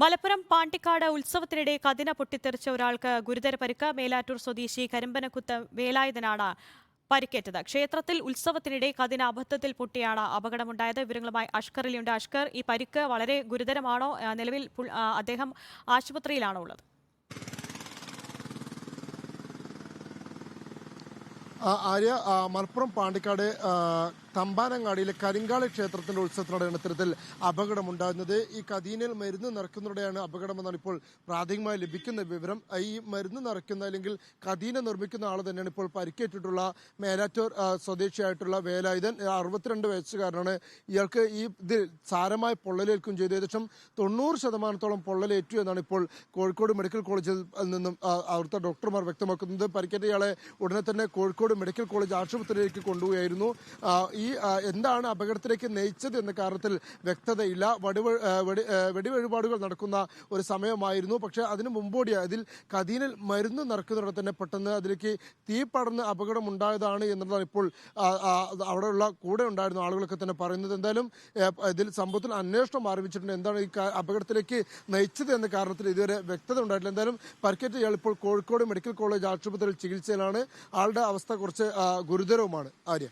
മലപ്പുറം പാണ്ടിക്കാട് ഉത്സവത്തിനിടെ കതിന പൊട്ടിത്തെറിച്ച ഒരാൾക്ക് ഗുരുതര പരിക്ക്. മേലാറ്റൂർ സ്വദേശി കരിമ്പനക്കുത്ത് വേലായുധനാണ് പരിക്കേറ്റത്. ക്ഷേത്രത്തിൽ ഉത്സവത്തിനിടെ കതിന അബദ്ധത്തിൽ പൊട്ടിയാണ് അപകടമുണ്ടായത്. വിവരങ്ങളുമായി അഷ്കറിലുണ്ട് അഷ്കർ. ഈ പരിക്ക് വളരെ ഗുരുതരമാണോ? നിലവിൽ അദ്ദേഹം ആശുപത്രിയിലാണോ ഉള്ളത് ആര്യ മലപ്പുറം പാണ്ടിക്കാട് തമ്പാനങ്ങാടിയിലെ കരിങ്കാളി ക്ഷേത്രത്തിന്റെ ഉത്സവത്തിനോടെയാണ് ഇത്തരത്തിൽ അപകടമുണ്ടാകുന്നത്. ഈ കദീനയിൽ മരുന്ന് നിറക്കുന്നതോടെയാണ് അപകടമെന്നാണ് ഇപ്പോൾ പ്രാഥമികമായി ലഭിക്കുന്ന വിവരം. ഈ മരുന്ന് നിറയ്ക്കുന്ന അല്ലെങ്കിൽ കദീന നിർമ്മിക്കുന്ന ആൾ തന്നെയാണ് ഇപ്പോൾ പരിക്കേറ്റിട്ടുള്ള മേലാറ്റൂർ സ്വദേശിയായിട്ടുള്ള വേലായുധൻ. അറുപത്തിരണ്ട് വയസ്സുകാരനാണ് ഇയാൾക്ക് ഈ ഇതിൽ സാരമായ പൊള്ളലേൽക്കും ചെയ്തു. ഏകദേശം തൊണ്ണൂറ് ശതമാനത്തോളം പൊള്ളലേറ്റു എന്നാണ് ഇപ്പോൾ കോഴിക്കോട് മെഡിക്കൽ കോളേജിൽ നിന്നും അവിടുത്തെ ഡോക്ടർമാർ വ്യക്തമാക്കുന്നത്. പരിക്കേറ്റ ഇയാളെ ഉടനെ തന്നെ കോഴിക്കോട് മെഡിക്കൽ കോളേജ് ആശുപത്രിയിലേക്ക് കൊണ്ടുപോയായിരുന്നു. ഈ എന്താണ് അപകടത്തിലേക്ക് നയിച്ചത് എന്ന കാര്യത്തിൽ വ്യക്തതയില്ല. വടിവ വെടിവഴിപാടുകൾ നടക്കുന്ന ഒരു സമയമായിരുന്നു. പക്ഷേ അതിനു മുമ്പോടിയായി അതിൽ കദീനിൽ മരുന്ന് നിറക്കുന്നതോടെ തന്നെ പെട്ടെന്ന് അതിലേക്ക് തീ പടർന്ന് അപകടം ഉണ്ടായതാണ് എന്നുള്ളതാണ് ഇപ്പോൾ അവിടെയുള്ള കൂടെ ഉണ്ടായിരുന്ന ആളുകളൊക്കെ തന്നെ പറയുന്നത്. എന്തായാലും ഇതിൽ സംഭവത്തിൽ അന്വേഷണം ആരംഭിച്ചിട്ടുണ്ട്. എന്താണ് ഈ അപകടത്തിലേക്ക് നയിച്ചത് എന്ന കാരണത്തിൽ ഇതുവരെ വ്യക്തത ഉണ്ടായിട്ടില്ല. എന്തായാലും പരിക്കേറ്റ ഇയാൾ ഇപ്പോൾ കോഴിക്കോട് മെഡിക്കൽ കോളേജ് ആശുപത്രിയിൽ ചികിത്സയിലാണ്. ആളുടെ അവസ്ഥ കുറച്ച് ഗുരുതരവുമാണ്. ആര്യ?